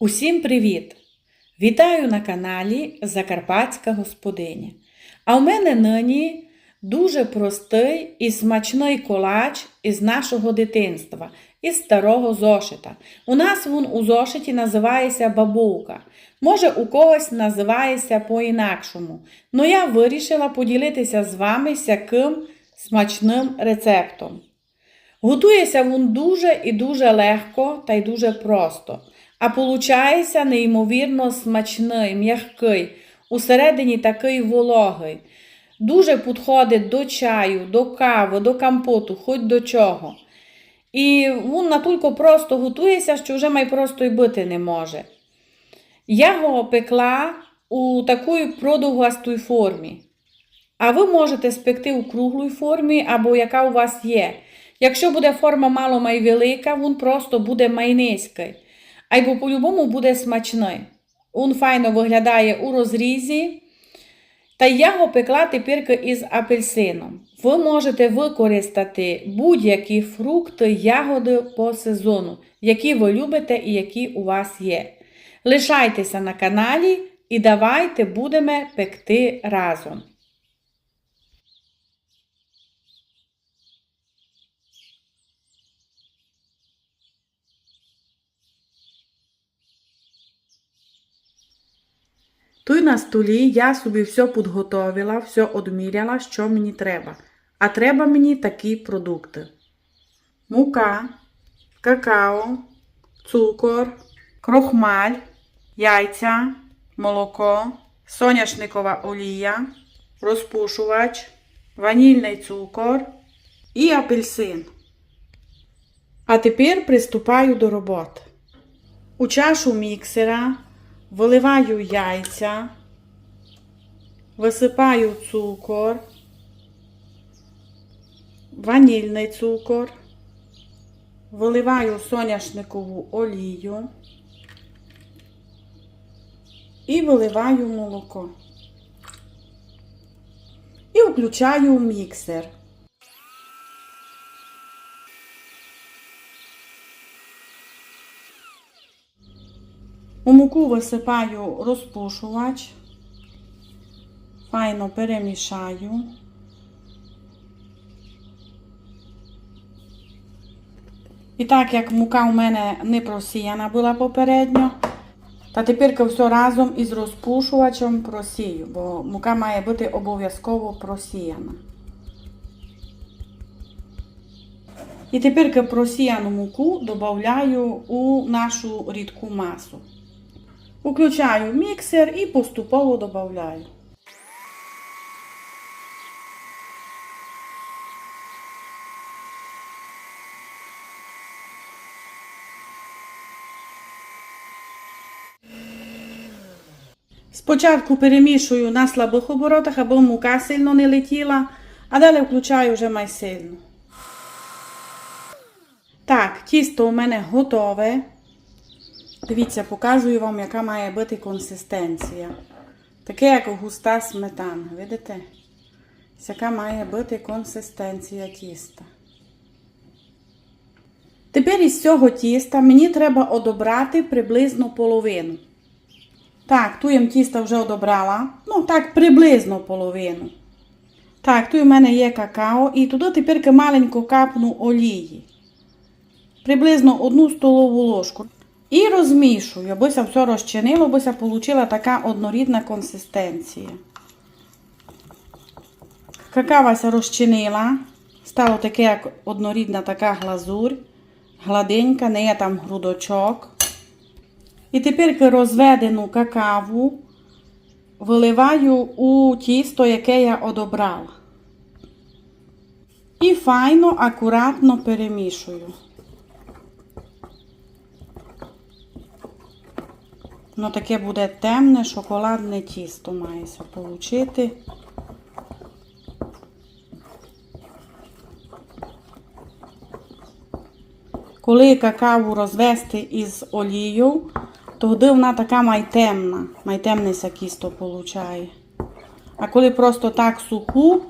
Усім привіт! Вітаю на каналі Закарпатська господиня. А в мене нині дуже простий і смачний колач із нашого дитинства, із старого зошита. У нас він у зошиті називається бабовка. Може, у когось називається по-інакшому. Но я вирішила поділитися з вами сяким смачним рецептом. Готується він дуже і дуже легко та й дуже просто. А получається неймовірно смачний, м'який, усередині такий вологий. Дуже підходить до чаю, до кави, до компоту, хоч до чого. І він натільки просто готується, що вже май просто й бити не може. Я його пекла у такій продовгастій формі. А ви можете спекти у круглій формі або яка у вас є. Якщо буде форма мало май велика, він просто буде майнизький. Або по-любому буде смачний. Він файно виглядає у розрізі. Та я його пекла тепер із апельсином. Ви можете використати будь-які фрукти, ягоди по сезону, які ви любите і які у вас є. Лишайтеся на каналі і давайте будемо пекти разом. На столі я собі все підготовила, все одміряла, що мені треба. А треба мені такі продукти: мука, какао, цукор, крохмаль, яйця, молоко, соняшникова олія, розпушувач, ванільний цукор і апельсин. А тепер приступаю до роботи. У чашу міксера виливаю яйця, висипаю цукор, ванільний цукор, виливаю соняшникову олію і виливаю молоко. І включаю міксер. У муку висипаю розпушувач, файно перемішаю. І так як мука у мене не просіяна була попередньо, та тепер все разом із розпушувачем просію, бо мука має бути обов'язково просіяна. І тепер просіяну муку додаю у нашу рідку масу. Включаю міксер і поступово додаю. Спочатку перемішую на слабих оборотах, аби мука сильно не летіла, а далі включаю вже майсильно. Так, тісто у мене готове. Дивіться, показую вам, яка має бути консистенція. Таке, як густа сметана. Видите? Яка має бути консистенція тіста. Тепер із цього тіста мені треба одобрати приблизно половину. Так, ту я тіста вже одобрала. Ну, так, приблизно половину. Так, тут у мене є какао, і туди тепер маленько капну олії. Приблизно одну столову ложку. І розмішую, аби все розчинило, аби вийшла така однорідна консистенція. Какава розчинила, стало таке, як однорідна така глазурь, гладенька, не є там грудочок. І тепер розведену какаву виливаю у тісто, яке я одобрала. І файно, акуратно перемішую. Воно таке буде темне, шоколадне тісто мається получити. Коли какаву розвести із олією, тоді вона така майтемна, майтемнеся кісто получає. А коли просто так суху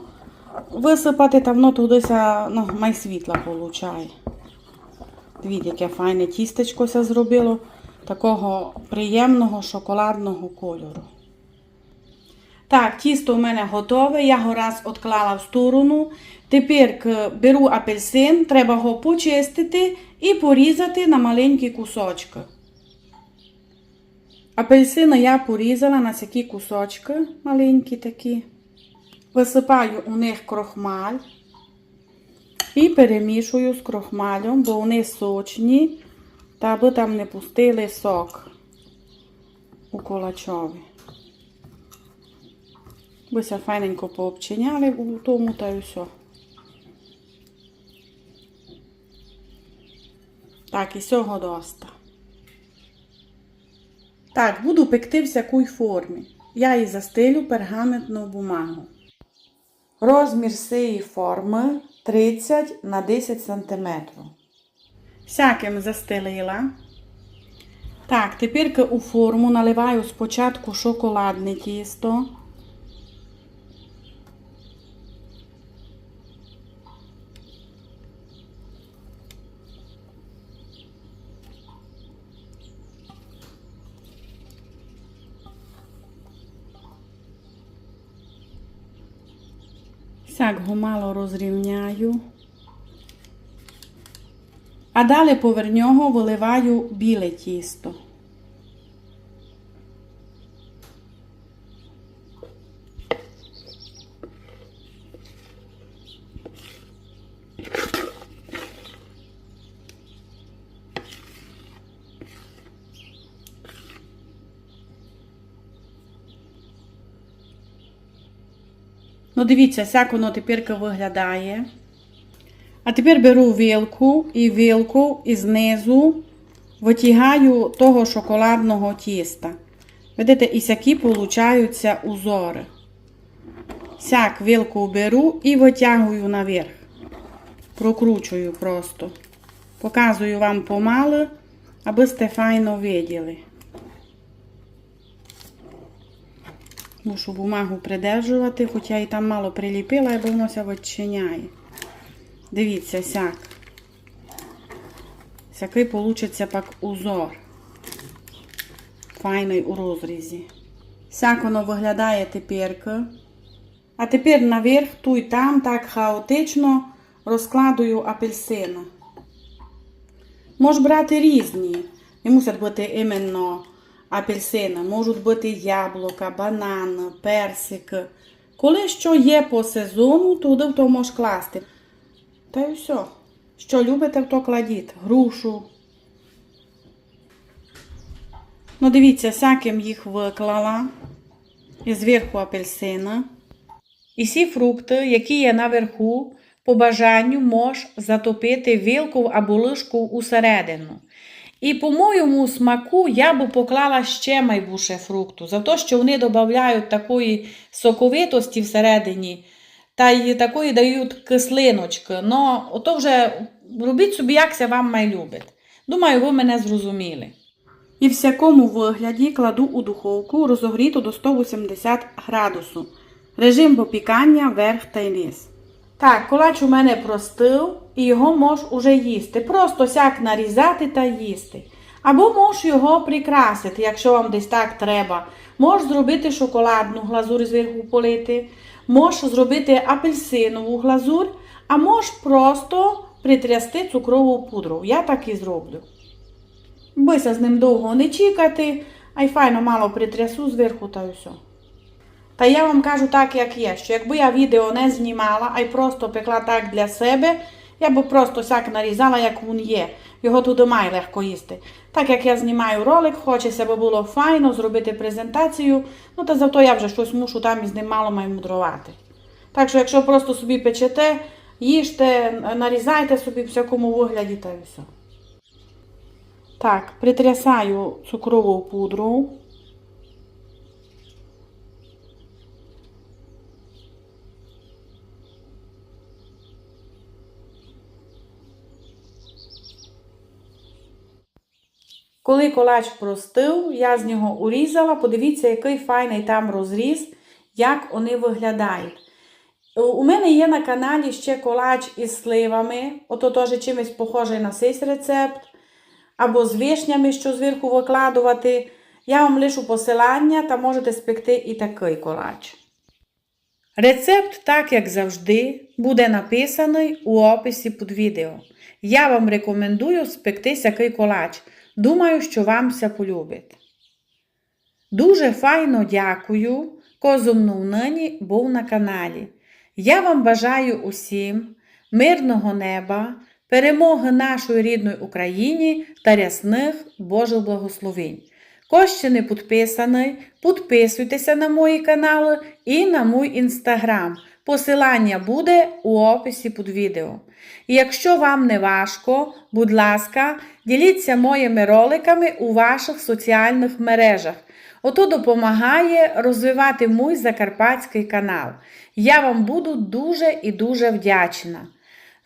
висипати, то воно tudися, ну, май світла получає. Дивіться, яке файне тістечко зробило. такого приємного шоколадного кольору. Так, тісто у мене готове, я його раз відклала в сторону. Тепер беру апельсин, треба його почистити і порізати на маленькі кусочки. Апельсина я порізала на такі кусочки, маленькі такі. Висипаю у них крохмаль і перемішую з крохмалем, бо вони сочні, та аби там не пустили сок у колачові. Бися файненько пообчиняли у тому та й все. Так, і цього доста. Так, буду пекти в всякій формі. Я її застелю пергаментну бумагу. Розмір цієї форми 30 на 10 см. Всяким застелила. Так, тепер у форму наливаю спочатку шоколадне тісто. Так, го мало розрівняю. А далі поверх нього виливаю біле тісто. Ну, дивіться, як воно тепер виглядає. А тепер беру вилку і вилку і знизу витягаю того шоколадного тіста. Видите, і сякі получаються узори. Сяк вилку беру і витягую наверх. Прокручую просто. Показую вам помалу, аби сте файно виділи. Мушу бумагу придержувати, хоча і там мало приліпила, бо воно ся відчиняє. Дивіться, сяк. Сякий получиться пак узор. Файний у розрізі. Сяк воно виглядає тепер. А тепер наверх, ту і там, так хаотично розкладую апельсина. Можеш брати різні. Не мусять бути іменно апельсини. Можуть бути яблука, банан, персик. Коли що є по сезону, туди в то можеш класти. Та й все. Що любите, в то кладіть. Грушу. Ну, дивіться, всяким їх виклала. І зверху апельсина. І всі фрукти, які є наверху, по бажанню можеш затопити вилку або лишку усередину. І по моєму смаку я би поклала ще майбуше фрукту, за те, що вони додають такої соковитості всередині, та й такої дають кислиночки. Ну, ото вже робіть собі, як це вам май любить. Думаю, ви мене зрозуміли. І в всякому вигляді кладу у духовку розогріту до 180 градусу. Режим попікання верх та низ. Так, колач у мене простив і його можеш уже їсти. Просто сяк нарізати та їсти. Або можеш його прикрасити, якщо вам десь так треба. Можеш зробити шоколадну глазур зверху полити, можеш зробити апельсинову глазур, а можеш просто притрясти цукрову пудру. Я так і зроблю. Бися з ним довго не чекати, а й файно мало притрясу зверху та й все. Та я вам кажу так, як є, що якби я відео не знімала, а й просто пекла так для себе, я би просто сяк нарізала, як він є. Його туди має легко їсти. Так як я знімаю ролик, хочеться би було файно зробити презентацію, ну та зато я вже щось мушу там із ним мало маю мудрувати. Так що, якщо просто собі печете, їжте, нарізайте собі в всякому вигляді та все. Так, притрясаю цукрову пудру. Коли колач простив, я з нього урізала. Подивіться, який файний там розріз, як вони виглядають. У мене є на каналі ще колач із сливами. Ото теж чимось похожий на цей рецепт. або з вишнями, що зверху викладувати. Я вам лишу посилання та можете спекти і такий колач. Рецепт, так як завжди, буде написаний у описі під відео. Я вам рекомендую спекти сякий колач. Думаю, що вам все полюбить. Дуже файно дякую, козумну нині був на каналі. Я вам бажаю усім мирного неба, перемоги нашої рідної Україні та рясних Божих благословень. Хто ще не підписаний, підписуйтеся на мої канали і на мій інстаграм. Посилання буде у описі під відео. І якщо вам не важко, будь ласка, діліться моїми роликами у ваших соціальних мережах. Ото допомагає розвивати мій закарпатський канал. Я вам буду дуже і дуже вдячна.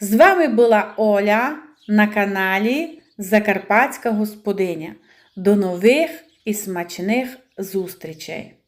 З вами була Оля на каналі Закарпатська Господиня. До нових і смачних зустрічей!